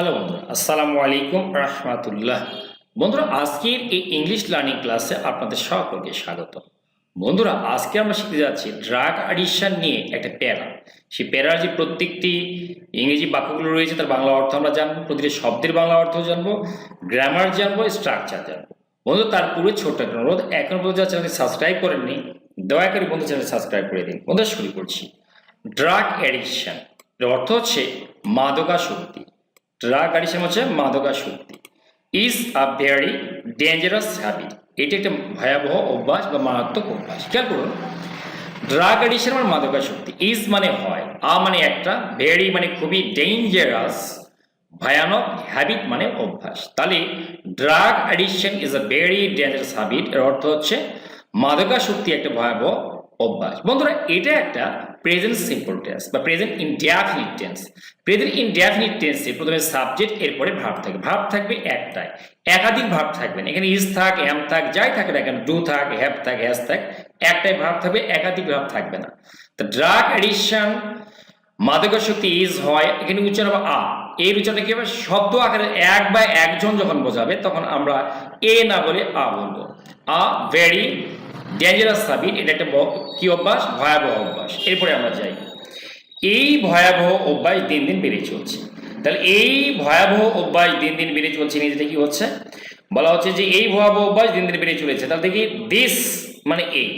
Hello বন্ধুরা, আসসালামু আলাইকুম রহমাতুল্লাহ। বন্ধুরা, আজকের এই ইংলিশ লার্নিং ক্লাসে আপনাদের সকলকে স্বাগত। বন্ধুরা, আজকে আমরা শিখতে যাচ্ছি ড্রাগ অ্যাডিকশন নিয়ে একটা প্যারা। সেই প্যারার যে প্রত্যেকটি ইংরেজি বাক্যগুলো রয়েছে, তার বাংলা অর্থ আমরা জানব, প্রতিটি শব্দের বাংলা অর্থ জানব গ্রামার জানব স্ট্রাকচার জানব। বন্ধু, তার পূর্বে ছোট্ট একটা অনুরোধ, এখন পর্যন্ত চ্যানেলটি সাবস্ক্রাইব করেননি, দয়া করে বন্ধু চ্যানেল সাবস্ক্রাইব করে দিন। বন্ধু শুরু করছি। ড্রাগ অ্যাডিকশন এর অর্থ হচ্ছে মাদকাসক্তি। ড্রাগ অ্যাডিকশন হচ্ছে মাদকাসক্তি is a very dangerous habit এটি একটা ভয়াবহ অভ্যাস বা মারাত্মক অভ্যাস। খেয়াল করুন ড্রাগ অ্যাডিকশন মানে মাদকাসক্তি ইজ মানে হয়, আ মানে একটা ভেরি মানে খুবই ডেঞ্জারাস ভয়ানক হ্যাবিট মানে অভ্যাস। তাহলে drug addiction is a very dangerous habit এর অর্থ হচ্ছে মাদকাসক্তি একটা ভয়াবহ অভ্যাস। বন্ধুরা, এটা একটা প্রেজেন্ট সিম্পল টেন্স বা present indefinite tense present indefinite টেন্সে প্রথমে সাবজেক্ট এরপরে ভাব থাকবে ভাব থাকবে একটাই। একাধিক ভাব থাকবে না। এখানে ইজ থাক এম থাক, যাই থাকে না কেন ডু থাক হ্যাভ থাক হ্যাজ থাক, একটাই ভাব থাকবে, একাধিক ভাব থাকবে না। তো ড্রাগ অ্যাডিকশন মাদকাসক্তি ইজ হয়, এখানে উচ্চারণ হবে আ এর উচ্চারণটা কি হবে? শব্দ আকারে এক বা একজন যখন বোঝাবে, তখন আমরা এ না বলে আ বলব। আ ভেরি ডেঞ্জারাস হ্যাবিট এটা একটা কি অভ্যাস? ভয়াবহ অভ্যাস। এরপরে আমরা যাই। এই ভয়াবহ অভ্যাস দিন দিন বেড়ে চলছে। তাহলে এই ভয়াবহ অভ্যাস দিন দিন বেড়ে চলছে নিজেটা কি হচ্ছে? বলা হচ্ছে যে এই ভয়াবহ অভ্যাস দিন দিন বেড়ে চলেছে। তাহলে দেখি দিস মানে এই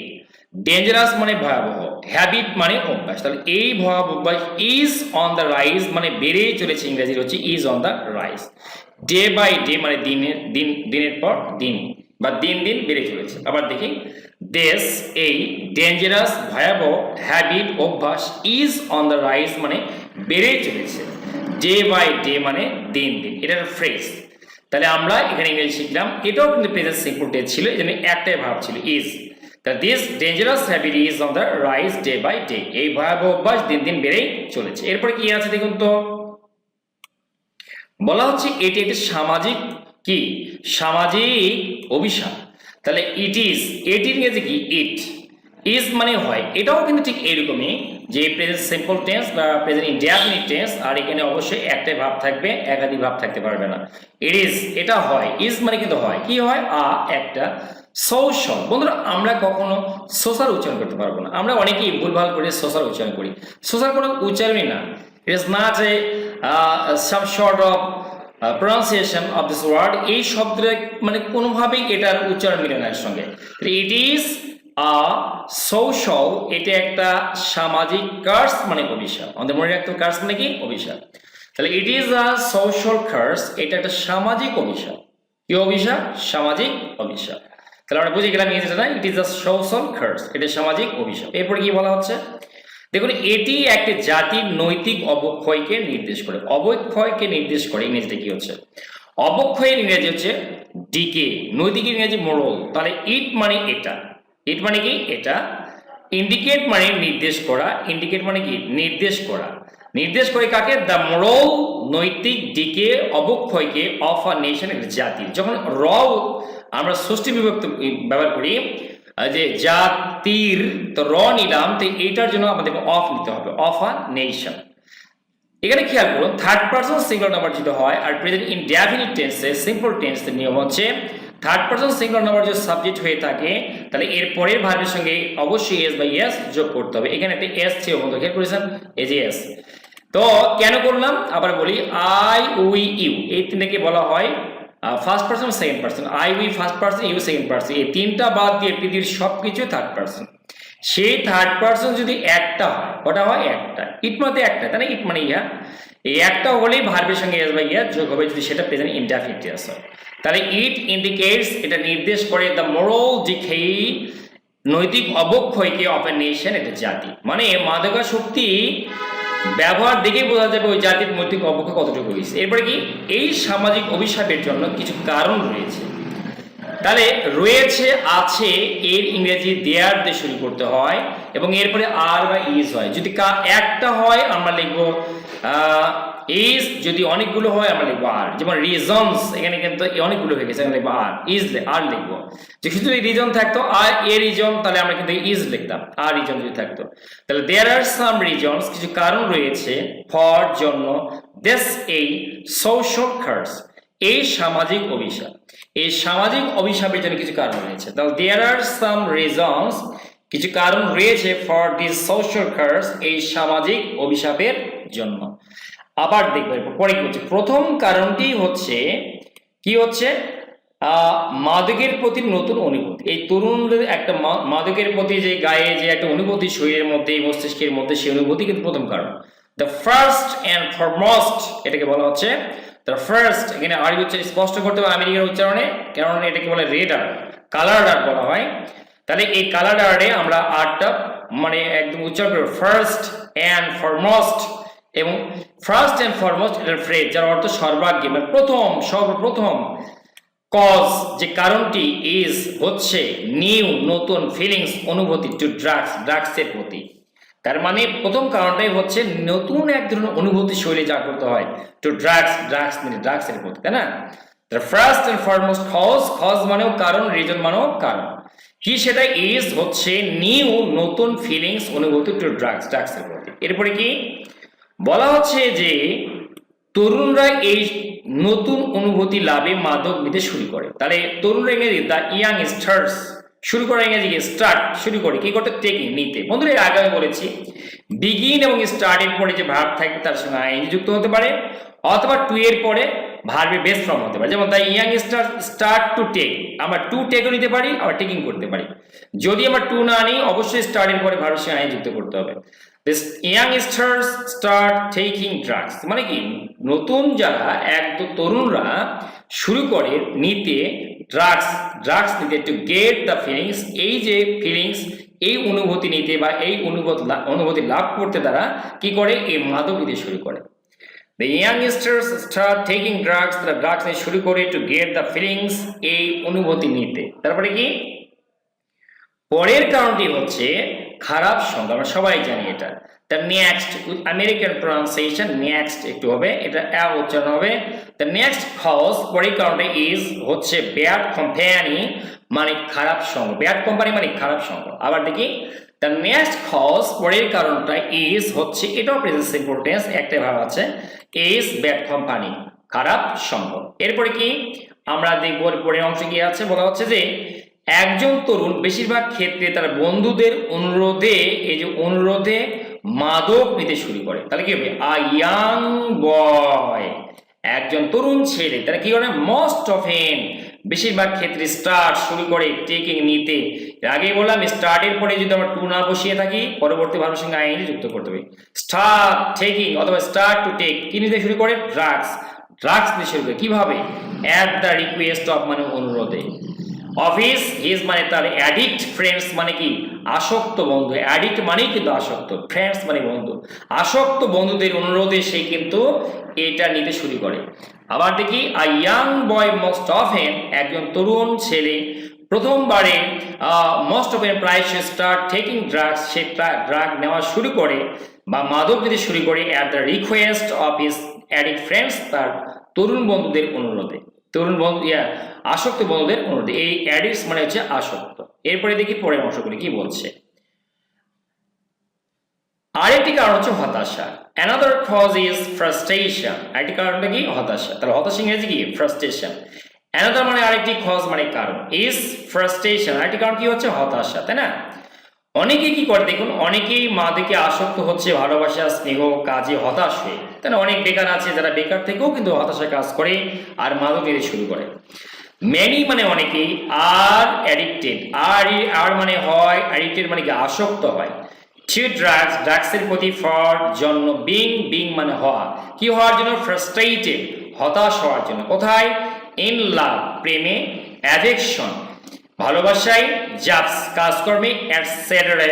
ডেঞ্জারাস মানে ভয়াবহ। হ্যাবিট মানে অভ্যাস। তাহলে এই ভয়াবহ অভ্যাস ইজ অন দ্য রাইজ মানে বেড়েই চলেছে ইংরেজির হচ্ছে is on the rise day by day মানে দিনের, দিন, দিনের পর দিন বা দিন দিন বেড়ে চলেছে। আবার দেখি দেশ এই ডেঞ্জারাস ভয়াবহ হ্যাবিট অভ্যাস ইজ অন দ্য রাইস মানে বেড়েই চলেছে। ডে বাই ডে মানে দিন দিন। এটার ফ্রেজ তাহলে আমরা এখানে ইংরেজি শিখলাম। এটাও কিন্তু প্রেজেন্ট সিম্পল টেন্স ছিল এখানে একটাই ভাব ছিল ইজ তা this dangerous habit is on the rise day by day এই ভয়াবহ অভ্যাস দিন দিন বেড়েই চলেছে। এরপরে কি আছে দেখুন তো? বলা হচ্ছে এটি একটি সামাজিক কি? সামাজিক অভিশাপ। তাহলে ইট ইজ এটি ইংরেজি কি? ইট ইজ মানে হয়। এটাও কিন্তু ঠিক এরকমই যে প্রেজেন্ট সিম্পল টেন্স বা প্রেজেন্ট ইনডিয়াফিনিট টেন্স আর এখানে অবশ্যই একটাই ভাব থাকবে, একাধিক ভাব থাকতে পারবে না। ইট ইজ এটা হয়। ইজ মানে কিন্তু হয়। কি হয়? আ, একটা সোশ্যাল বন্ধুরা, আমরা কখনো সোশ্যাল উচ্চারণ করতে পারব না। আমরা অনেকেই ভুলভাল করে সোশ্যাল উচ্চারণ করি। সোশ্যাল কোনো উচ্চারণই না। It is not a some short of pronunciation of this word এই শব্দের মানে কোনোভাবেই এটার উচ্চারণ মিলে না এর সঙ্গে ইট ইজ আ সোশ্যাল এটা একটা সামাজিক কার্স মানে অভিশাপ। আমাদের মনে রাখতে কার্স মানে কি? অভিশাপ। তাহলে it is a social curse এটা একটা সামাজিক অভিশাপ। কি অভিশাপ? সামাজিক অভিশাপ। তাহলে আমরা বুঝে গেলাম it is a social curse এটা সামাজিক অভিশাপ। এরপর কি বলা হচ্ছে? দেখুন, এটি একটি জাতির নৈতিক অবক্ষয়কে নির্দেশ করে। অবক্ষয়কে নির্দেশ করে ইংরেজিতে কি হচ্ছে? অবক্ষয়ের ইংরেজি হচ্ছে ডিকে, নৈতিক ইংরেজি মোড়ল তাহলে ইট মানে এটা। ইট মানে কি? এটা। ইন্ডিকেট মানে নির্দেশ করা। ইন্ডিকেট মানে কি? নির্দেশ করা। নির্দেশ করে কাকে? দ্য মোরল নৈতিক দিকে অবক্ষয়কে অফ আ নেশন জাতির যখন র আমরা ষষ্ঠী বিভক্ত ব্যবহার করি যে জাতির তো র নিলাম, তো এইটার জন্য আমাদেরকে অফ নিতে হবে। অফ আ নেশন এখানে খেয়াল করুন থার্ড পার্সন সিঙ্গুলার নাম্বার যেটা হয়, আর প্রেজেন্ট ইন ডেফিনিট টেন্সে সিম্পল টেন্সের নিয়ম হচ্ছে থার্ড পার্সন সিঙ্গুলার নাম্বার যদি সাবজেক্ট হয়ে থাকে, তাহলে এর পরের ভার্বের সঙ্গে অবশ্যই এস বা ইয়েস যোগ করতে হবে। এখানে এস ছিল বন্ধু, খেয়াল করেছেন? এই এস তো কেন করলাম? আবার বলি আই উই ইউ এই তিনটাকে বলা হয় first person second person I we first person you second person এই তিনটা বাদ দিয়ে পৃথিবীর সব কিছু থার্ড পার্সন সেই থার্ড পার্সন যদি একটা হয় ওটা হয়? একটা। ইট মধ্যে একটা, তাই না? ইট মানে ইয়া। এই একটা হলেই ভার্বের সঙ্গে এস বা ইয়া যোগ হবে যদি সেটা প্রেজেন্ট ইনডেফিনিটিভ হয়। তাহলে ইট ইন্ডিকেটস এটা নির্দেশ করে দ্য মোরাল ডিকেই নৈতিক অবক্ষয়কে অফ এ নেশন এটা জাতি। মানে মাদকাশক্তি ব্যবহার দেখেই বোঝা যাবে ওই জাতির মধ্যে কমপক্ষে কতটুকু রয়েছে। এরপরে কি? এই সামাজিক অভিশাপের জন্য কিছু কারণ রয়েছে। তাহলে রয়েছে, আছে, এর ইংরেজি দেয়ার দিয়ে শুরু করতে হয় এবং এরপরে আর বা ইজ হয়। যদি একটা হয়, আমরা লিখব ইজ যদি অনেকগুলো হয়, আমরা লিখব আর। যেমন রিজনস এখানে কিন্তু অনেকগুলো হয়ে গেছে, এখানে লিখব আর। ইজ আর লিখব। যে শুধু রিজন থাকতো, আর এ রিজন তাহলে আমরা কিন্তু ইজ লিখতাম। আর রিজন যদি থাকতো। তাহলে দেয়ার আর সাম রিজনস কিছু কারণ রয়েছে ফর জন্য। দিস এই সোশ্যাল কার্স এই সামাজিক অভিশাপ। এই সামাজিক অভিশাপের জন্য কিছু কারণ রয়েছে। তাহলে দেয়ার আর সাম রিজনস কিছু কারণ রয়েছে ফর দিস সোশ্যাল কার্স এই সামাজিক অভিশাপের জন্য। আবার দেখব পরে কি হচ্ছে? প্রথম কারণটি হচ্ছে, কি হচ্ছে? মাদকের প্রতি নতুন অনুভূতি। এই তরুণদের একটা মাদকের প্রতি যে গায়ে যে একটা অনুভূতি শরীরের মধ্যে মস্তিষ্কের মধ্যে, সেই অনুভূতি কিন্তু প্রথম কারণ। দ্য ফার্স্ট অ্যান্ড ফরমোস্ট এটাকে বলা হচ্ছে দ্য ফার্স্ট এখানে আর হচ্ছে স্পষ্ট করতে হবে আমেরিকার উচ্চারণে কারণ এটাকে বলে রেড আর কালার আর বলা হয়। তাহলে এই কালার আর্টে আমরা আর্টটা মানে একদম উচ্চারণ করব ফার্স্ট অ্যান্ড ফরমোস্ট এবং ফার্স্ট অ্যান্ড ফরমোস্ট এটার ফ্রেজ যার অর্থ সর্বাগ্যে মানে প্রথম, সর্বপ্রথম কজ যে কারণটি ইজ হচ্ছে নিউ নতুন ফিলিংস অনুভূতি টু ড্রাগস ড্রাগসের প্রতি। তার মানে প্রথম কারণটাই হচ্ছে নতুন এক ধরনের অনুভূতি শৈলী যা করতে হয় টু ড্রাগস ড্রাগস মানে ড্রাগসের প্রতি, তাই না? First and foremost cause cause মানেও কারণ রিজন মানেও কারণ। কি সেটা ইজ হচ্ছে নিউ নতুন ফিলিংস অনুভূতি টু ড্রাগস ড্রাগসের প্রতি। এরপরে কি? বলা হচ্ছে যে তরুণরা এই নতুন অনুভূতি লাভে মাদক নিতে শুরু করে। তাহলে তরুণরা ইংরেজি দ্য ইয়াং স্টার্স শুরু করে ইংরেজি স্টার্ট শুরু করে, কি করতে? টেকিং নিতে। বন্ধুরা, এর আগে আমি বলেছি বিগিন এবং স্টার্ট এর পরে যে ভার্ব থাকবে তার সঙ্গে আইন যুক্ত হতে পারে, অথবা টু এর পরে ভার্বের বেস ফর্ম হতে পারে। যেমন the youngster start to take আমরা টু টেকও নিতে পারি, আবার টেকিং করতে পারি। যদি আমরা টু না নিই, অবশ্যই স্টার্টের পরে ভার্বের সঙ্গে আইন যুক্ত করতে হবে। This youngsters start taking drugs মানে কি? নতুন যারা একদম তরুণরা শুরু করে নিতে ড্রাগস ড্রাগস নিতে টু গেট দ্য ফিলিংস এই যে ফিলিংস এই অনুভূতি নিতে বা এই অনুভূতি অনুভূতি লাভ করতে তারা কি করে? এই মাদক নিতে শুরু করে। The youngsters start taking drugs, তারা ড্রাগস নিয়ে শুরু করে টু গেট দ্য ফিলিংস এই অনুভূতি নিতে। তারপরে কি? পরের কারণটি হচ্ছে খারাপ সঙ্গ আমরা সবাই জানি এটা। The next American pronunciation next একটু হবে, এটা অ্যা উচ্চারণ হবে। দ্য নেক্সট পরের কারণটা ইজ হচ্ছে ব্যাড কোম্পানি মানে খারাপ সঙ্গ ব্যাড কোম্পানি মানে খারাপ সঙ্গ আবার দেখি দ্য নেক্সট কজ পরের কারণটা ইজ হচ্ছে এটাও প্রেজেন্ট সিম্পল টেন্স একটা ভাব আছে ইজ ব্যাড কোম্পানি খারাপ সঙ্গ এরপরে কি, আমরা দেখব পরের অংশে কি আছে, বলা হচ্ছে যে একজন তরুণ বেশিরভাগ ক্ষেত্রে তার বন্ধুদের অনুরোধে, এই যে অনুরোধে মাদক নিতে শুরু করে। তাহলে কি হবে? A young boy. একজন তরুণ ছেলে, তারা কি করে? মোস্ট অফ হেন বেশিরভাগ ক্ষেত্রে স্টার্ট শুরু করে টেকিং নিতে। আগে বললাম স্টার্টের পরে যদি আমরা টু না বসিয়ে থাকি, পরবর্তী ভাবের সঙ্গে আইনি যুক্ত করতে হবে। স্টার্ট টেকিং অথবা স্টার্ট টু টেক কি নিতে শুরু করে? ড্রাগস ড্রাগস নিতে শুরু করে। কীভাবে? অ্যাট দ্য রিকোয়েস্ট অফ মানে অনুরোধে। অফিস হিজ মানে তার অ্যাডিক্ট ফ্রেন্ডস মানে কি? আসক্ত বন্ধু। অ্যাডিক্ট মানেই কিন্তু আসক্ত। ফ্রেন্ডস মানে বন্ধু। আসক্ত বন্ধুদের অনুরোধে সে কিন্তু এটা নিতে শুরু করে। আবার দেখি a young boy most often একজন তরুণ ছেলে প্রথমবারে মোস্ট অফেন প্রায় সে স্টার্ট টেকিং ড্রাগস সে ড্রাগ নেওয়া শুরু করে বা মাদক নিতে শুরু করে at the request of his addict friends তার তরুণ বন্ধুদের অনুরোধে। তরুণ বন্ধু ইয়া আসক্ত বন্ধুদের অনুরোধে। এই অ্যাডিক্টস মানে হচ্ছে আসক্ত। এরপরে দেখি পরের অংশগুলি কি বলছে। আরেকটি কারণ হচ্ছে হতাশা। অ্যানাদার কজ ইজ ফ্রাস্ট্রেশন আরেকটি কারণটা কি? হতাশা। তাহলে হতাশা ইংরেজি কি? ফ্রাস্ট্রেশন অ্যানাদার মানে আরেকটি কজ মানে কারণ। ইজ ফ্রাস্ট্রেশন আরেকটি কারণ কি হচ্ছে? হতাশা। তাই না? অনেকে কি করে দেখুন? অনেকেই মাদেরকে আসক্ত হচ্ছে, ভালোবাসা, স্নেহ, কাজে হতাশ হয়ে। না অনেক বেকার আছে যারা বেকার থেকেও কিন্তু হতাশায় কাজ করে আর মাদক শুরু করে। মেনি মানে অনেকেই আর অ্যাডিক্টেড আর আর মানে হয় অ্যাডিক্টেড মানে কি আসক্ত হয়। টু ড্রাগস ড্রাগসের প্রতি ফর জন্য বিং বিং মানে হওয়া। কি হওয়ার জন্য? ফ্রাস্ট্রেটেড হতাশ হওয়ার জন্য। কোথায়? ইন লাভ প্রেমে। অ্যাডিকশন ভালোবাসায়। জাবস কাজকর্মে অ্যাটসেটারা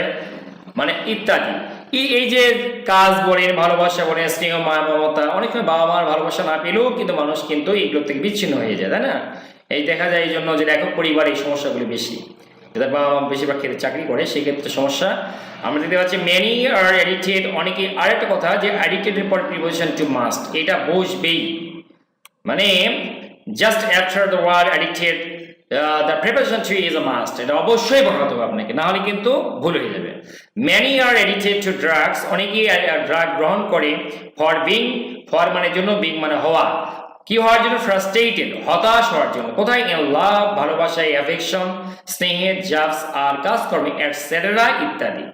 মানে ইত্যাদি। এই যে কাজ বলেন, ভালোবাসা বলেন, স্নেহ মায়া মমতা, অনেক সময় বাবা মার ভালোবাসা না পেলেও কিন্তু মানুষ কিন্তু এইগুলো থেকে বিচ্ছিন্ন হয়ে যায়, তাই না? এই দেখা যায় এই জন্য যে একক পরিবার এই সমস্যাগুলি বেশি। যাদের বাবা বেশিরভাগ ক্ষেত্রে চাকরি করে, সেই ক্ষেত্রে সমস্যা। আমরা দেখতে পাচ্ছি মেনি আর অ্যাডিক্টেড অনেকে আরেকটা কথা যে অ্যাডিক্টেডের পর প্রিপোজিশন টু মাস্ট এটা বসবেই। মানে just after the word addicted the preposition to is a must এটা অবশ্যই বসাতে হবে আপনাকে, না হলে কিন্তু ভুল হয়ে যাবে। Many are addicted to drugs অনেকেই ড্রাগ গ্রহণ করে ফর বিং ফর মানে জন্য বিং মানে হওয়া। কি হওয়ার জন্য ফ্রাস্ট্রেটেড হতাশ হওয়ার জন্য? কোথায়? লাভ ভালোবাসায় অ্যাফেকশন স্নেহের জাবস আর কাজকর্মে এটসেট্রা ইত্যাদি।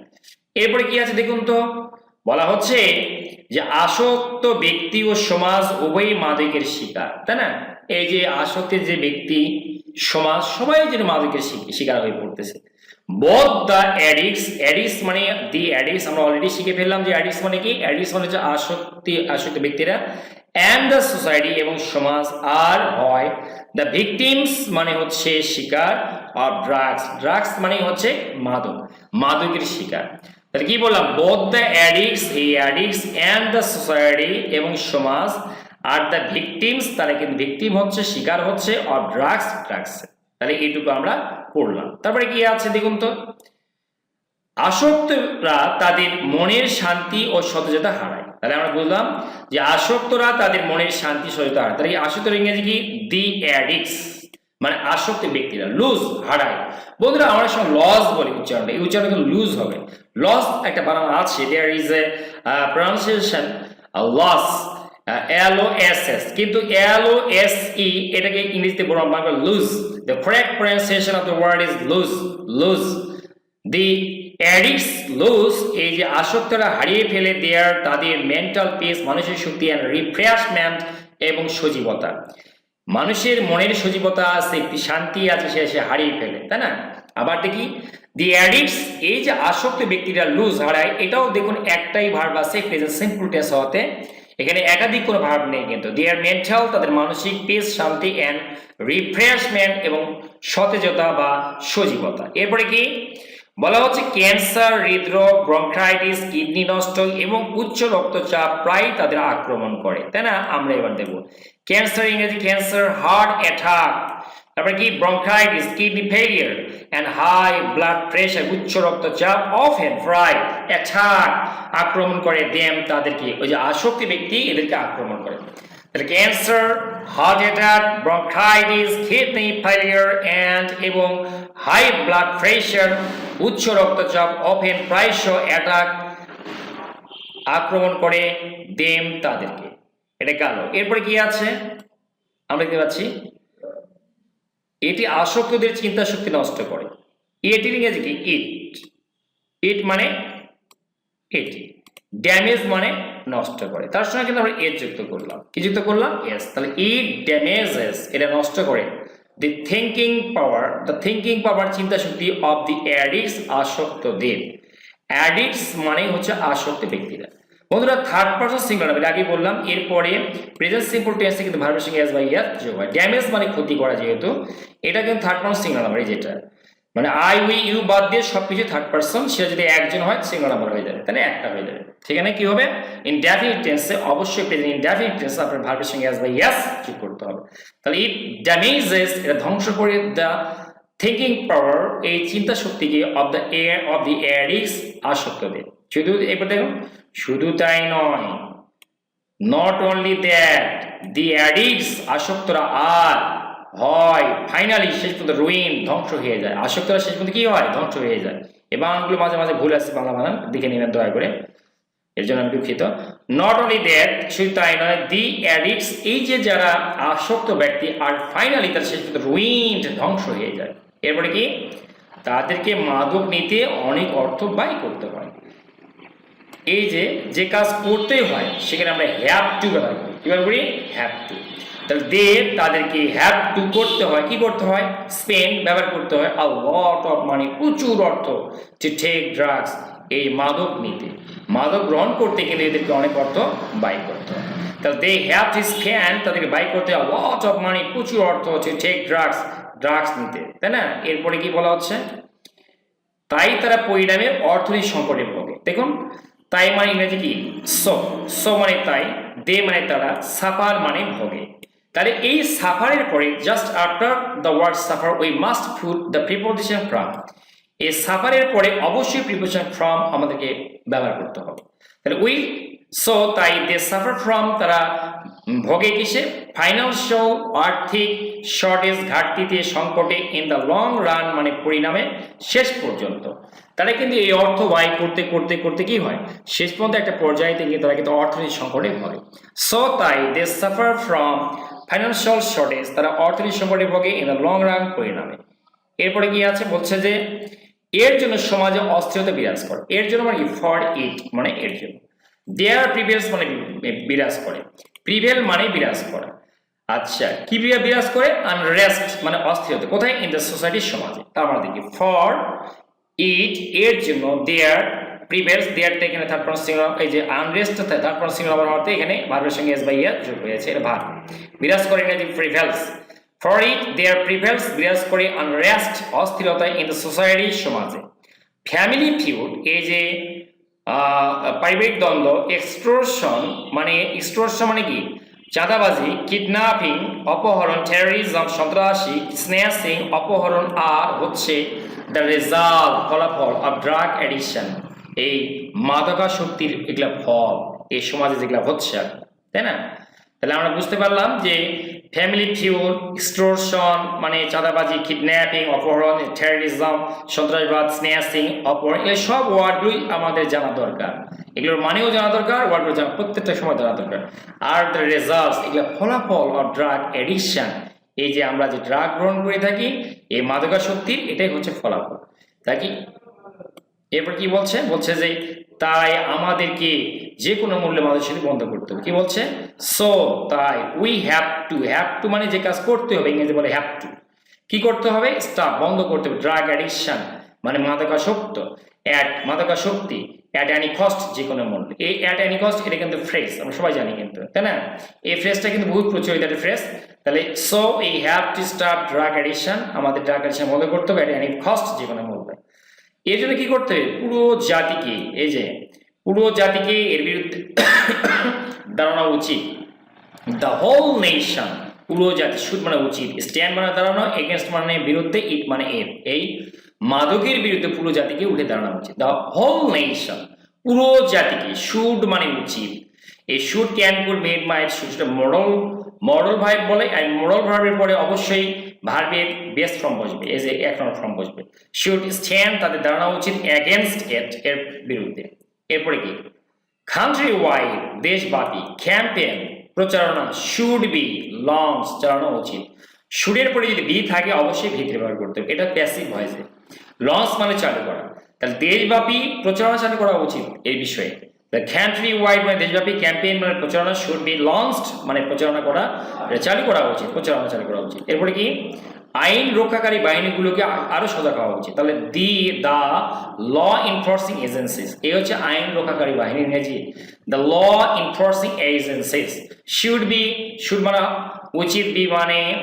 এরপরে কি আছে দেখুন তো? বলা হচ্ছে যে আসক্ত ব্যক্তি ও সমাজ উভয়ই মাদকের শিকার, তাই না? এই যে আসক্তের যে ব্যক্তি, সমাজ, সবাই যেন মাদকের শিকার হয়ে পড়তেছে। বোধ দ্য অ্যাডিক্স অ্যাডিক্স মানে দি অ্যাডিক্স আমরা অলরেডি শিখে ফেললাম যে অ্যাডিক্স মানে কি? অ্যাডিক্স মানে হচ্ছে আসক্তি, আসক্ত ব্যক্তিরা। অ্যান্ড দ্য সোসাইটি এবং সমাজ আর হয় দ্য ভিকটিমস মানে হচ্ছে শিকার অফ ড্রাগস ড্রাগস মানে হচ্ছে মাদক, মাদকের শিকার। তাহলে কি বললাম? বোধ দ্য অ্যাডিক্স এই অ্যাডিক্স অ্যান্ড দ্য সোসাইটি এবং সমাজ আর দ্য ভিকটিমস তারা কিন্তু ভিকটিম হচ্ছে, শিকার হচ্ছে অফ ড্রাগস ড্রাগস তাহলে এইটুকু আমরা পড়লাম তারপরে কি আছে দেখুন তো? আসক্তরা তাদের মনের শান্তি ও সতেজতা হারায়। তাহলে আমরা বুঝলাম যে আসক্তরা তাদের মনের শান্তি হারায়। তাহলে আসক্তর ইংরেজি কি? দি অ্যাডিক্স মানে আসক্ত ব্যক্তিরা। লুজ হারায়। বন্ধুরা, আমরা সময় লস বলি উচ্চারণটা। এই উচ্চারণ কিন্তু লুজ হবে। লস একটা বানানো আছে। There is a pronunciation loss L O S S কিন্তু এল ও এস ই এটাকে ইংরেজিতে বলা Bangla lose the correct pronunciation of the word is lose lose the addicts lose এই যে আসক্তরা হারিয়ে ফেলে দেয়ার তাদের মেন্টাল পিস মানুষের শক্তি অ্যান্ড রিফ্রেশমেন্ট এবং সজীবতা। মানুষের মনের সজীবতা আছে, একটি শান্তি আছে, সে সে হারিয়ে ফেলে, তাই না? আবার দেখি দি অ্যাডিক্টস এই যে আসক্ত ব্যক্তিরা লুজ হারায়, এটাও দেখুন একটাই ভার্ব আছে প্রেজেন্ট সিম্পল টেন্স হওয়াতে। এখানে একাধিক কোনো ভার্ব নেই কিন্তু দেয়ার মেন্টাল তাদের মানসিক পিস শান্তি অ্যান্ড রিফ্রেশমেন্ট এবং সতেজতা বা সজীবতা। এরপরে কি? বলা হচ্ছে ক্যান্সার, হৃদরোগ ব্রঙ্কাইটিস কিডনি নষ্ট এবং উচ্চ রক্তচাপ প্রায় তাদের আক্রমণ করে। তাই না? আমরা এবার দেখব। ক্যান্সার, ইংরেজি ক্যান্সার, হার্ট অ্যাটাক, তারপরে কি? Bronchitis kidney failure and high blood pressure উচ্চ রক্তচাপ অফেন প্রায় অ্যাটাক আক্রমণ করে দেম তাদেরকে। ওই যে আসক্তি ব্যক্তি এদেরকে আক্রমণ করে। তাহলে cancer heart attack bronchitis kidney failure and এবং হাই ব্লাড প্রেশার উচ্চ রক্তচাপ, অফেন প্রায়শ অ্যাটাক আক্রমণ করে দেম তাদেরকে। এটা গেল এরপরে কি আছে? আমরা দেখতে পাচ্ছি, এটি আসক্তদের চিন্তা শক্তি নষ্ট করে। এটি ইংরেজি কি? ইট ইট মানে এটি। ড্যামেজ মানে নষ্ট করে। তার সঙ্গে কিন্তু আমরা এর যুক্ত করলাম। কি যুক্ত করলাম? এস তাহলে ইট ড্যামেজেস এটা নষ্ট করে। The thinking power the thinking power চিন্তা শক্তি অফ দি অ্যাডিক্টস আসক্তদের অ্যাডিক্টস মানে হচ্ছে আসক্ত ব্যক্তিরা। বন্ধুরা থার্ড পারসন সিঙ্গল নাম্বার আগে বললাম, এরপরে প্রেজেন্ট সিম্পল টেন্সে কিন্তু ভার্বের সঙ্গে এস বাই ইয়ার যোগ হয়। ড্যামেজ মানে ক্ষতি করা যেহেতু, এটা কিন্তু থার্ড পারসন সিঙ্গল নাম্বার এই যেটা। মানে আই উই ইউ বাদ দিয়ে সবকিছু থার্ড পারসন সেটা যদি একজন হয় সিঙ্গল নাম্বার হয়ে যাবে। তাহলে একটা হয়ে যাবে। সেখানে কি হবে? ইনডেফিনিট টেন্সে অবশ্যই প্রেজেন্ট ইনডেফিনিট টেন্সে আপনার ভার্বের সঙ্গে এস বাই ইয়াস যোগ করতে হবে। তাহলে ইট ড্যামেজেস এটা ধ্বংস করে দ্য থিঙ্কিং পাওয়ার এই চিন্তা শক্তিকে of the air of the এয়ারিক্স আসক্তদের শুধু এবার দেখুন, শুধু তাই নয় not only that the addicts আসক্তরা আর হয় ফাইনালি শেষ পর্যন্ত রুইন ধ্বংস হয়ে যায়। আসক্তরা শেষ পর্যন্ত কি হয়? ধ্বংস হয়ে যায়। এই বাংলাগুলো মাঝে মাঝে ভুল আসছে বাংলা বানান দেখে নেবেন দয়া করে। এর জন্য আমি দুঃখিত। নট অনলি দ্যাট শুধু তাই নয় দি অ্যাডিক্টস এই যে যারা আসক্ত ব্যক্তি, আর ফাইনালি তার শেষ পর্যন্ত রুইন ধ্বংস হয়ে যায়। এরপরে কি? তাদেরকে মাদক নিতে অনেক অর্থ ব্যয় করতে হয়। এই যে যে কাজ করতেই হয়, সেখানে আমরা হ্যাভ টু ব্যবহার করি। কি ব্যবহার করি? হ্যাভ টু তাহলে দে তাদেরকে হ্যাভ টু করতে হয়, কি করতে হয়? স্পেন্ড ব্যবহার করতে হয়। আ লট অফ মানি প্রচুর অর্থ। টু টেক ড্রাগস এই মাদক নিতে। মাদক গ্রহণ করতে গেলে এদেরকে অনেক অর্থ ব্যয় করতে হয়। তাহলে দে হ্যাভ টু স্প্যান্ড তাদেরকে ব্যয় করতে হয়। লট অফ মানি প্রচুর অর্থ টু টেক ড্রাগস ড্রাগস নিতে। তাই না? এরপরে কি বলা হচ্ছে? তাই তারা পরিণামে অর্থনৈতিক সংকটে ভোগে। দেখুন, তাই মানে ইংরেজি কি? সো সো মানে তাই, দে মানে তারা, সাফার মানে ভোগে। তাহলে এই সাফারের পরে just after the word suffer we must put the preposition from এই সাফারের পরে অবশ্যই প্রিপোজিশন ফ্রম আমাদেরকে ব্যবহার করতে হবে। তাহলে উই সো তাই দে সাফার ফ্রম তারা ভোগে কিসে? ফাইন্যান্সিয়াল আর্থিক শর্টেজ ঘাটতিতে, সংকটে ইন দ্য লং রান মানে পরিণামে শেষ পর্যন্ত। তারা কিন্তু এই অর্থ ব্যয় করতে করতে করতে কি হয়? শেষ পর্যন্ত একটা পর্যায়ে গিয়ে তারা কিন্তু অর্থনৈতিক সংকটে ভোগে। সো তাই they suffer from financial shortage তারা অর্থনৈতিক সংকটে ভোগে ইন দ্য লং রান পরিণামে। এরপরে কি আছে? বলছে যে, এর জন্য সমাজে অস্থিরতা বিরাজ করে। এর জন্য মানে ফর ইট মানে এর জন্য। দেয়ার প্রিভিয়াস মানে বিরাজ করে। প্রিভেল মানে বিরাজ করা। আচ্ছা কি বিরা- বিরাজ করে? আনরেস্ট মানে অস্থিরতা। কোথায়? ইন দ্য সোসাইটির সমাজে। তার মানে দেখি ফর ইট এর জন্য দেয়ার প্রিভিয়াস দেয়ারটা এখানে থার্ড পার্সন সিঙ্গুলার এই যে আনরেস্ট থার্ড পার্সন সিঙ্গুলার হওয়াতে এখানে ভার্বের সঙ্গে এস বাই ইয়ার যোগ হয়েছে। এটা ভার বিরাজ করে ইংরেজি prevails for it there prevails বিরাজ করে আনরেস্ট অস্থিরতা ইন দ্য সোসাইটি সমাজে। ফ্যামিলি ফিউড এই যে পারিবারিক দ্বন্দ্ব এক্সট্রোশন মানে এক্সট্রোশন মানে কি? চাঁদাবাজি কিডন্যাপিং অপহরণ টেরোরিজম সন্ত্রাসী স্ন্যাচিং অপহরণ, আর হচ্ছে দ্য রেজাল্ট ফলাফল অফ ড্রাগ অ্যাডিকশন এই মাদকাসক্তির এগুলা ফল, এই সমাজে যেগুলা হচ্ছে তাই না? তাহলে আমরা বুঝতে পারলাম যে ফ্যামিলি ফিউল এক্সট্রোশন মানে চাঁদাবাজি কিডন্যাপিং অপহরণ টেরোরিজম সন্ত্রাসবাদ স্ন্যাচিং অপহরণ, এই সব ওয়ার্ডগুলোই আমাদের জানা দরকার। এগুলোর মানেও জানা দরকার ওয়ার্ডগুলো জানা প্রত্যেকটা সময় জানা দরকার। আর দ্য রেজাল্টস এগুলো ফলাফল অফ ড্রাগ এডিকশন এই যে আমরা যে ড্রাগ গ্রহণ করে থাকি, এই মাদকাসক্তির, এটাই হচ্ছে ফলাফল। তাই কি? এরপর কি বলছে? বলছে যে তাই আমাদেরকে যে কোনো মূল্যে মানুষের বন্ধ করতে হবে। কি বলছে? সো তাই we have to have to মানে যে কাজ করতে হবে ইংরেজি বলে হ্যাভ টু কি করতে হবে? স্টাফ বন্ধ করতে হবে। ড্রাগ অ্যাডিকশন মানে মাদকাসক্ত। অ্যাট মাদকাসক্তি। অ্যাট অ্যানি কস্ট যে কোনো মূল্যে। এই অ্যাট অ্যানি কস্ট এটা কিন্তু ফ্রেজ আমরা সবাই জানি কিন্তু, তাই না? এই ফ্রেজটা কিন্তু বহুত প্রচলিত একটা ফ্রেজ তাহলে সো এই have to stop drug addiction আমাদের ড্রাগ অ্যাডিকশন বন্ধ করতে হবে। অ্যাট অ্যানি কস্ট যে কোনো মূল্যে। এর জন্য কি করতে হবে? পুরো জাতিকে, এই যে, পুরো জাতিকে এর বিরুদ্ধে দাঁড়ানো উচিত। দ্য হোল নেশন পুরো জাতি সুদ মানে উচিত। স্ট্যান্ড মানে দাঁড়ানো এগেনস্ট মানে বিরুদ্ধে ইট মানে এর। এই মাদকের বিরুদ্ধে পুরো জাতিকে উঠে দাঁড়ানো উচিত। দ্য হোল নেশন পুরো জাতিকে শুড মানে উচিত। এই should can could may might শুডটা modal modal verb বলে, আর মডল ভার্বের পরে অবশ্যই ভার্বের বেস্ট ফর্ম বসবে এজ এ এক নম্বর ফর্ম বসবে। শুড স্ট্যান্ড তাদের দাঁড়ানো উচিত এগেনস্ট এট এর বিরুদ্ধে। এরপরে কি? কান্ট্রি ওয়াইড দেশব্যাপী ক্যাম্পেন প্রচারণা শুড বি লঞ্চ চালানো উচিত। শুডের পরে যদি বি থাকে, অবশ্যই ভিতরে ব্যবহার করতে হবে। এটা প্যাসিভ ভয়েসে লঞ্চ মানে চালু করা। তাহলে দেশব্যাপী প্রচারণা চালু করা উচিত এই বিষয়ে। কান্ট্রি ওয়াইড মানে দেশব্যাপী ক্যাম্পেইন মানে প্রচারণা শুড বি লঞ্চড মানে প্রচারণা করা এটা চালু করা উচিত, প্রচারণা চালু করা উচিত। এরপরে কি? আইন রক্ষাকারী বাহিনীগুলোকে আ- আরও সজাগ হওয়া উচিত। তাহলে দি দা ল এনফোর্সিং এজেন্সিস এই হচ্ছে আইন রক্ষাকারী বাহিনী ইংরেজি the law enforcing agencies should be should মানে উচিত বি মানে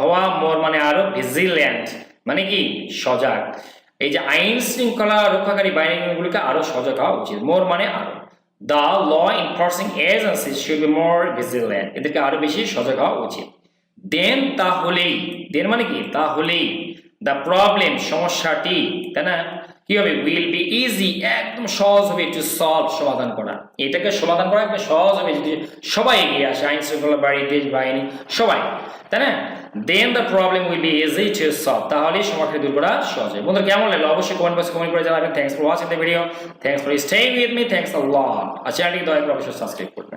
হওয়া মোর মানে আরও ভিজিল্যান্ড মানে কি? সজাগ। এই যে আইন শৃঙ্খলা রক্ষাকারী বাহিনীগুলোকে আরও সজাগ হওয়া উচিত। মোর মানে আরও। The law enforcing agency should be more vigilant এদেরকে আরও বেশি সজাগ হওয়া উচিত। দেন তাহলেই দেন মানে কি? তাহলেই দ্য প্রবলেম সমস্যাটি, তাই না? কি হবে? উইল বি ইজি একদম সহজ হবে টু সলভ সমাধান করা। এটাকে সমাধান করা একদম সহজ হবে যদি সবাই এগিয়ে আসে আইন শৃঙ্খলা বাড়ি, দেশ বাহিনী, সবাই। তাই না? Then the problem will be easy to solve তাহলেই সমস্যা দূর করা সহজ হবে। বন্ধুরা, কেমন লাগল? অবশ্যই কমেন্ট বক্সে কমেন্ট করে জানাবেন। Thanks for watching the video thanks for staying with me thanks a lot আর চ্যানেলটি দয়া করে অবশ্যই সাবস্ক্রাইব করুন